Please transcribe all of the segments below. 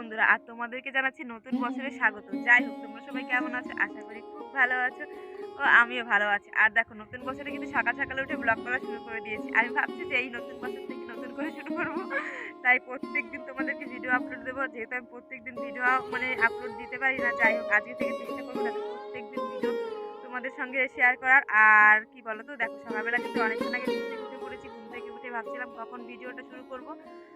সবাইকে জানাচ্ছি নতুন বছরের স্বাগত। যাই হোক তোমরা সবাই কেমন আছো? আশা করি খুব ভালো আছো ও আমিও ভালো আছি। আর দেখো নতুন বছরে কিন্তু সকাল সকালে উঠে ব্লগ করা শুরু করে দিয়েছি। আমি ভাবছি যে এই নতুন বছর থেকে নতুন করে শুরু করব। তাই প্রত্যেক দিন তোমাদেরকে ভিডিও আপলোড দেবো। যেহেতু আমি প্রত্যেক দিন ভিডিও মানে আপলোড দিতে পারি না যাই হোক আজকে থেকে চেষ্টা করব যাতে প্রত্যেক দিন ভিডিও তোমাদের সঙ্গে শেয়ার করার। আর কি বলো তো দেখো সকালবেলা কিন্তু অনেকক্ষণ আগে ভাবছিলাম কখন ভিডিওটা শুরু করব।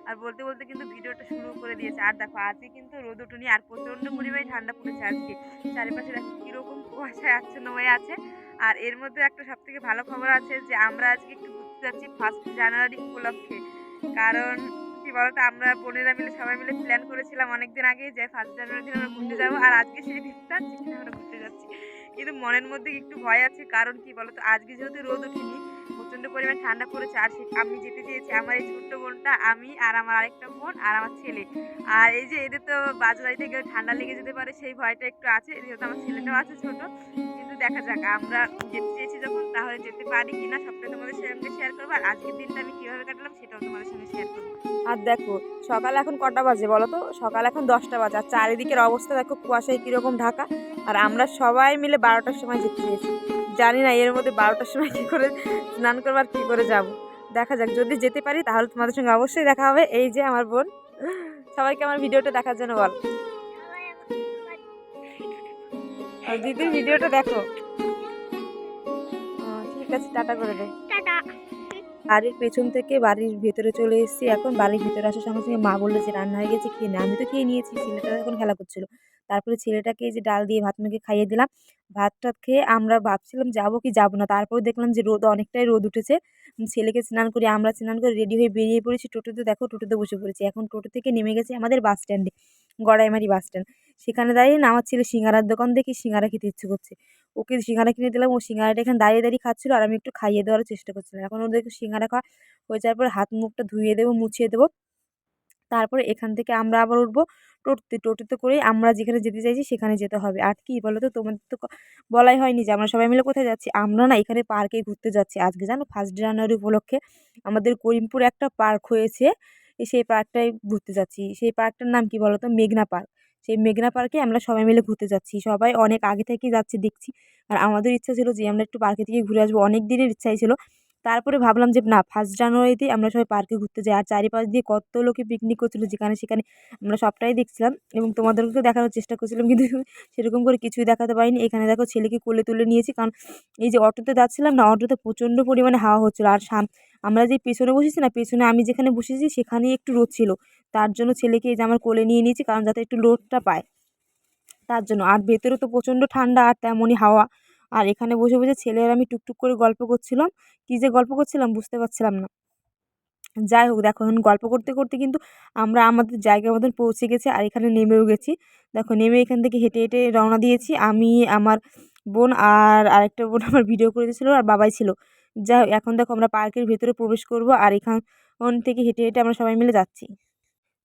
আর বলতে বলতে কিন্তু ভিডিওটা শুরু করে দিয়েছে। আর দেখো, আজকে কিন্তু রোদ উঠুনি আর প্রচণ্ড পরিমাণে ঠান্ডা পড়েছে আজকে। চারিপাশে দেখো, কীরকম কুয়াশায় আচ্ছন্ন হয়ে আছে। আর এর মধ্যে একটা সব থেকে ভালো খবর আছে যে, আমরা আজকে একটু ঘুরতে যাচ্ছি ফার্স্ট জানুয়ারি উপলক্ষে। কারণ, কি বলতো, আমরা বোনেরা মিলে, সবাই মিলে প্ল্যান করেছিলাম অনেকদিন আগে যে ফার্স্ট জানুয়ারি দিন আমরা ঘুরতে যাব। আর আজকে সেই দিনটা আমরা ঘুরতে যাচ্ছি। কিন্তু মনের মধ্যে একটু ভয় আছে। কারণ, কি বলতো, আজকে যেহেতু রোদ ওঠেনি প্রচণ্ড পরিমাণ ঠান্ডা পড়েছে। আর আমি যেতে চেয়েছি আমার এই ছোট্ট বোনটা, আমি আর আমার আরেকটা বোন আর আমার ছেলে। আর এই যে এদের তো বাজবাড়িতে গেলে ঠান্ডা লেগে যেতে পারে, সেই ভয়টা একটু আছে। যেহেতু আমার ছেলেটাও আছে ছোট। কিন্তু দেখা যাক, আমরা যেতে চেয়েছি যখন, তাহলে যেতে পারি কিনা সবটাই তোমাদের সঙ্গে শেয়ার করব। আর আজকের দিনটা আমি কীভাবে কাটালাম সেটাও তোমাদের সঙ্গে শেয়ার করব। আর দেখো, সকাল এখন কটা বাজে বলো তো? সকাল এখন দশটা বাজে। আর চারিদিকের অবস্থা দেখো কুয়াশায় কীরকম ঢাকা। আর আমরা সবাই মিলে বারোটার সময় যেতে চেয়েছি। জানি না এর মধ্যে বারোটার সময় কী করে স্নান করবার কী করে যাব। দেখা যাক যদি যেতে পারি তাহলে তোমাদের সঙ্গে অবশ্যই দেখা হবে। এই যে আমার বোন সবাইকে আমার ভিডিওটা দেখার জন্য বল। দিদির ভিডিওটা দেখো। ঠিক আছে টাটা করে দে। বাড়ির পেছন থেকে বাড়ির ভেতরে চলে এসেছি এখন। বাড়ির ভেতরে আসার সঙ্গে সঙ্গে মা বলল যে রান্না হয়ে গেছে খেয়ে না। আমি তো খেয়ে নিয়েছি ছেলেটা এখন খেলা করছিল। তারপরে ছেলেটাকে যে ডাল দিয়ে ভাত মেখে খাইয়ে দিলাম। ভাত টাত খেয়ে আমরা ভাবছিলাম যাব কি যাব না। তারপরে দেখলাম যে রোদ, অনেকটাই রোদ উঠেছে। ছেলেকে স্নান করি আমরা স্নান করে রেডি হয়ে বেরিয়ে পড়েছি। টোটোতে দেখো, টোটোতে বসে পড়েছি। এখন টোটো থেকে নেমে গেছে আমাদের বাস স্ট্যান্ডে, গড়াইমারি বাস স্ট্যান্ড। সেখানে দাঁড়িয়ে না, আমার ছেলে সিঙ্গারার দোকান দেখে সিঙ্গারা খেতে ইচ্ছে করছে। ওকে সিঙ্গারা কিনে দিলাম। ও সিঙ্গারাটা এখানে দাঁড়িয়ে দাঁড়িয়ে খাচ্ছিলো আর আমি একটু খাইয়ে দেওয়ার চেষ্টা করছিলাম। এখন ওদেরকে সিঙ্গারা খাওয়া হয়ে যাওয়ার পর হাত মুখটা ধুয়ে দেবো, মুছিয়ে দেবো। তারপরে এখান থেকে আমরা আবার উঠবো। টোটোতে টোটোতে করেই আমরা যেখানে যেতে চাইছি সেখানে যেতে হবে। আর কি বলো তো তোমাদের তো বলাই হয়নি যে আমরা সবাই মিলে কোথায় যাচ্ছি। আমরা না এখানে পার্কে ঘুরতে যাচ্ছি। আজকে জানো? ফার্স্ট জানুয়ারি উপলক্ষে আমাদের করিমপুরে একটা পার্ক হয়েছে। সেই পার্কটায় ঘুরতে যাচ্ছি। সেই পার্কটার নাম কি বলো তো মেঘনা পার্ক সেই মেঘনা পার্কে আমরা সবাই মিলে ঘুরতে যাচ্ছি। সবাই অনেক আগে থেকেই যাচ্ছি, দেখছি। আর আমাদের ইচ্ছা ছিল যে আমরা একটু পার্কে থেকে ঘুরে আসব। অনেক দিনের ইচ্ছাই ছিল। তারপরে ভাবলাম যে, না ফার্স্ট জানুয়ারিতেই আমরা সবাই পার্কে ঘুরতে যাই। আর চারিপাশ দিয়ে কত লোকে পিকনিক করছিল যেখানে সেখানে আমরা সবটাই দেখছিলাম এবং তোমাদেরকেও দেখানোর চেষ্টা করছিলাম, কিন্তু সেরকম করে কিছুই দেখাতে পারিনি। এখানে দেখো ছেলেকে কোলে তুলে নিয়েছি, কারণ এই যে অটোতে যাচ্ছিলাম না, অটোতে প্রচণ্ড পরিমাণে হাওয়া হচ্ছিল। আর সাম, আমরা যে পেছনে বসেছি না, পেছনে আমি যেখানে বসেছি সেখানেই একটু রোদ ছিল। তার জন্য ছেলেকে এই যে আমার কোলে নিয়ে নিয়েছি, কারণ যাতে একটু রোদটা পায়। তার জন্য। আর ভেতরে তো প্রচণ্ড ঠান্ডা, আর তেমনই হাওয়া। আর এখানে বসে বসে ছেলে আর আমি টুকটুক করে গল্প করছিলাম। কী যে গল্প করছিলাম বুঝতে পারছিলাম না। যাই হোক, দেখো এখন গল্প করতে করতে কিন্তু আমরা আমাদের জায়গা মতন পৌঁছে গেছি আর এখানে নেমেও গেছি। দেখো নেমে এখান থেকে হেঁটে হেঁটে রওনা দিয়েছি। আমি, আমার বোন আর আরেকটা বোন আমার ভিডিও করে দিয়েছিলো আর বাবাই ছিল। যাই হোক, এখন দেখো আমরা পার্কের ভেতরে প্রবেশ করব আর এখান থেকে হেঁটে হেঁটে আমরা সবাই মিলে যাচ্ছি।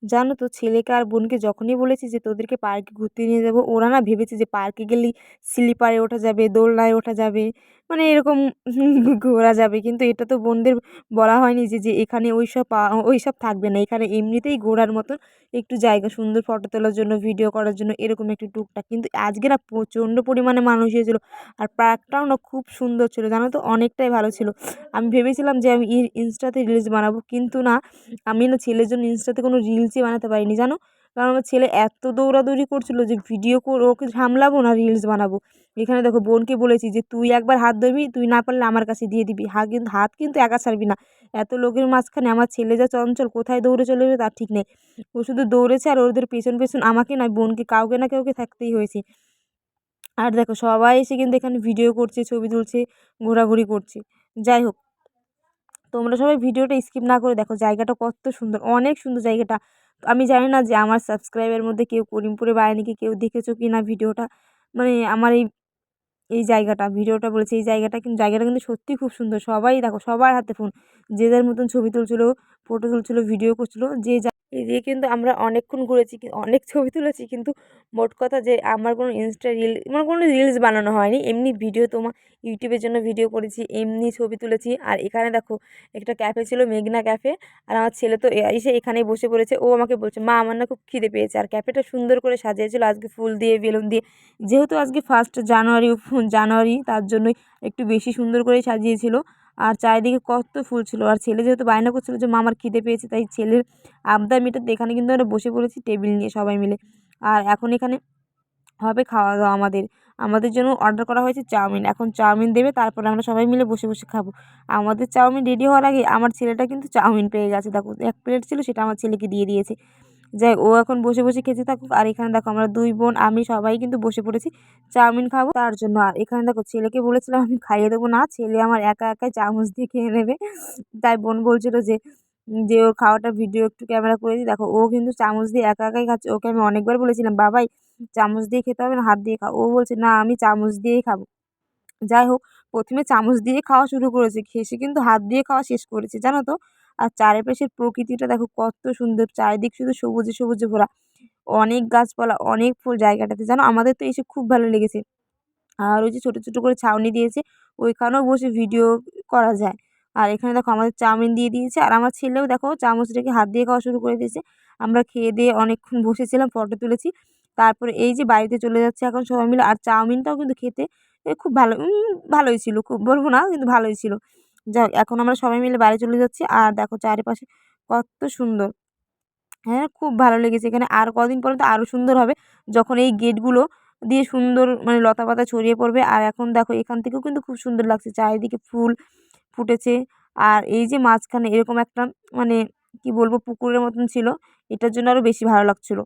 জানো তো, ছেলেকে আর বোনকে যখনই বলেছি যে তোদেরকে পার্কে ঘুরতে নিয়ে যাব, ওরা না ভেবেছে যে পার্কে গেলেই স্লিপারে ওঠা যাবে, দোলনায় ওঠা যাবে। মানে এরকম ঘোরা যাবে। কিন্তু এটা তো বোনদের বলা হয়নি যে যে এখানে ওই সব ওই সব থাকবে না। এখানে এমনিতেই ঘোরার মতন একটু জায়গা, সুন্দর ফটো তোলার জন্য ভিডিও করার জন্য এরকম একটু টুকটাক। কিন্তু আজকে না প্রচণ্ড পরিমাণে মানুষ হয়েছিল আর পার্কটাও না খুব সুন্দর ছিল। জানো তো, অনেকটাই ভালো ছিল। আমি ভেবেছিলাম যে আমি ইনস্টাতে রিলস বানাবো। কিন্তু না, আমি না ছেলের জন্য ইনস্টাতে কোনো রিলসই বানাতে পারিনি। জানো? কারণ আমার ছেলে এত দৌড়াদৌড়ি করছিল যে ভিডিও করে, ওকে সামলাবো না রিলস বানাবো। এখানে দেখো বোনকে বলেছি যে, তুই একবার হাত ধরবি তুই না পারলে আমার কাছে দিয়ে দিবি। হাত কিন্তু হাত কিন্তু একা ছাড়বি না। এত লোকের মাঝখানে আমার ছেলে যা চঞ্চল, কোথায় দৌড়ে চলে যাবে তার ঠিক নেই। ও শুধু দৌড়েছে আর ওদের পেছন পেছন আমাকে নয়, বোনকে, কাউকে না কাউকে থাকতেই হয়েছে। আর দেখো, সবাই এসে কিন্তু এখানে ভিডিও করছে, ছবি তুলছে, ঘোরাঘুরি করছে। যাই হোক, তোমরা সবাই ভিডিওটা স্কিপ না করে দেখো, জায়গাটা কত সুন্দর, অনেক সুন্দর জায়গাটা। আমি জানি না যে আমার সাবস্ক্রাইবের মধ্যে কেউ করিমপুরে বায়নিকে কেউ দেখেছ কি না ভিডিওটা। মানে আমার এই এই জায়গাটা, ভিডিওটা বলেছে এই জায়গাটা কিন্তু জায়গাটা কিন্তু সত্যিই খুব সুন্দর। সবাই দেখো, সবার হাতে ফোন যে যার মতন ছবি তুলছিলো ফটো তুলছিলো ভিডিও করছিল, যে যা দিয়ে কিন্তু আমরা অনেকক্ষণ ঘুরেছি অনেক ছবি তুলেছি কিন্তু মোট কথা যে আমার কোনো ইনস্টা রিল আমার কোনো রিলস বানানো হয়নি। এমনি ভিডিও তোমার ইউটিউবের জন্য ভিডিও করেছি, এমনি ছবি তুলেছি। আর এখানে দেখো একটা ক্যাফে ছিল, মেঘনা ক্যাফে আর আমার ছেলে তো এসে এখানেই বসে পড়েছে। ও আমাকে বলছে, মা, আমার না খুব খিদে পেয়েছে। আর ক্যাফেটা সুন্দর করে সাজিয়েছিল, আজকে ফুল দিয়ে, বেলুন দিয়ে। যেহেতু আজকে ফার্স্ট জানুয়ারি জানুয়ারি, তার জন্যই একটু বেশি সুন্দর করেই সাজিয়েছিল। আর চারিদিকে কত ফুল ছিল। আর ছেলে যেহেতু বায়না করছিল যে, মা, আমার খিদে পেয়েছে। তাই ছেলের আবদার মেটাতে এখানে কিন্তু আমরা বসে পড়েছি টেবিল নিয়ে সবাই মিলে। আর এখন এখানে হবে খাওয়া দাওয়া আমাদের। আমাদের জন্য অর্ডার করা হয়েছে চাউমিন। এখন চাউমিন দেবে, তারপরে আমরা সবাই মিলে বসে বসে খাব। আমাদের চাউমিন রেডি হওয়ার আগে আমার ছেলেটা কিন্তু চাউমিন পেয়ে গেছে। দেখো, এক প্লেট ছিল, সেটা আমার ছেলেকে দিয়ে দিয়েছে। যাই ও এখন বসে বসে খেতে থাকুক। আর এখানে দেখো আমরা দুই বোন, আমি সবাই কিন্তু বসে পড়েছি চাউমিন খাব তার জন্য। আর এখানে দেখো ছেলেকে বলেছিলাম, আমি খাইয়ে দেবো না, ছেলে আমার একা একাই চামচ দিয়ে খেয়ে নেবে। তাই বোন বলছিল যে যে ওর খাওয়াটা ভিডিও একটু ক্যামেরা করে দিই। দেখো ও কিন্তু চামচ দিয়ে একা একাই খাচ্ছে। ওকে আমি অনেকবার বলেছিলাম, বাবাই, চামচ দিয়ে খেতে হবে না, হাত দিয়ে খাও। ও বলছে, না, আমি চামচ দিয়েই খাব। যাই হোক, প্রথমে চামচ দিয়ে খাওয়া শুরু করেছে। শেষে কিন্তু হাত দিয়ে খাওয়া শেষ করেছে, জানো তো? আর চারিপাশের প্রকৃতিটা দেখো কত সুন্দর, চারিদিক শুধু সবুজে সবুজে ভরা। অনেক গাছপালা, অনেক ফুল জায়গাটাতে। জানো, আমাদের তো এসে খুব ভালো লেগেছে। আর ওই যে ছোটো ছোটো করে ছাউনি দিয়েছে, ওইখানেও বসে ভিডিও করা যায়। আর এখানে দেখো আমাদের চাউমিন দিয়ে দিয়েছে, আর আমার ছেলেও দেখো চামচ রেখে হাত দিয়ে খাওয়া শুরু করে দিয়েছে। আমরা খেয়ে দিয়ে অনেকক্ষণ বসেছিলাম, ফটো তুলেছি। তারপরে এই যে বাড়িতে চলে যাচ্ছে এখন সবাই মিলে, আর চাউমিনটাও কিন্তু খেতে খুব ভালো ভালোই ছিল। খুব বলব না, কিন্তু ভালোই ছিল। যাই এখন আমরা সবাই মিলে বাড়ি চলে যাচ্ছি। আর দেখো চারিপাশে কত সুন্দর। হ্যাঁ খুব ভালো লেগেছে। এখানে আর কদিন পরে তো আরও সুন্দর হবে। যখন এই গেটগুলো দিয়ে সুন্দর মানে লতা পাতা ছড়িয়ে পড়বে। আর এখন দেখো, এখান থেকেও কিন্তু খুব সুন্দর লাগছে। চারিদিকে ফুল ফুটেছে। আর এই যে মাঝখানে এরকম একটা মানে কি বলব, পুকুরের মতন ছিল। এটার জন্য আরও বেশি ভালো লাগছিল।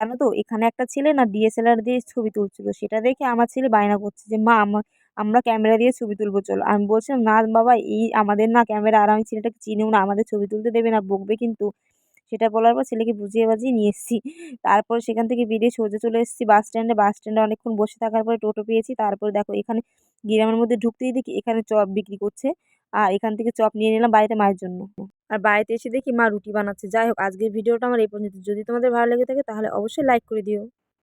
জানো তো, এখানে একটা ছেলে না ডিএসএলআর দিয়ে ছবি তুলছিল। সেটা দেখে আমার ছেলে বায়না করছে যে, মা, আমার আমরা ক্যামেরা দিয়ে ছবি তুলবো, চলো। আমি বলছিলাম, না বাবা, এই আমাদের না ক্যামেরা, আর আমি ছেলেটাকে চিনেও না, আমাদের ছবি তুলতে দেবে না, বকবে কিন্তু। সেটা বলার পর ছেলেকে বুঝিয়ে বাজিয়ে নিয়ে এসেছি। তারপর সেখান থেকে বেরিয়ে সোজা চলে এসেছি বাস স্ট্যান্ডে। বাস স্ট্যান্ডে অনেকক্ষণ বসে থাকার পরে টোটো পেয়েছি। তারপরে দেখো, এখানে গ্রামের মধ্যে ঢুকতেই দেখি এখানে চপ বিক্রি করছে। আর এখান থেকে চপ নিয়ে নিলাম বাড়িতে মায়ের জন্য। আর বাড়িতে এসে দেখি মা রুটি বানাচ্ছে। যাই হোক, আজকের ভিডিওটা আমার এই পর্যন্ত। যদি তোমাদের ভালো লেগে থাকে তাহলে অবশ্যই লাইক করে দিও।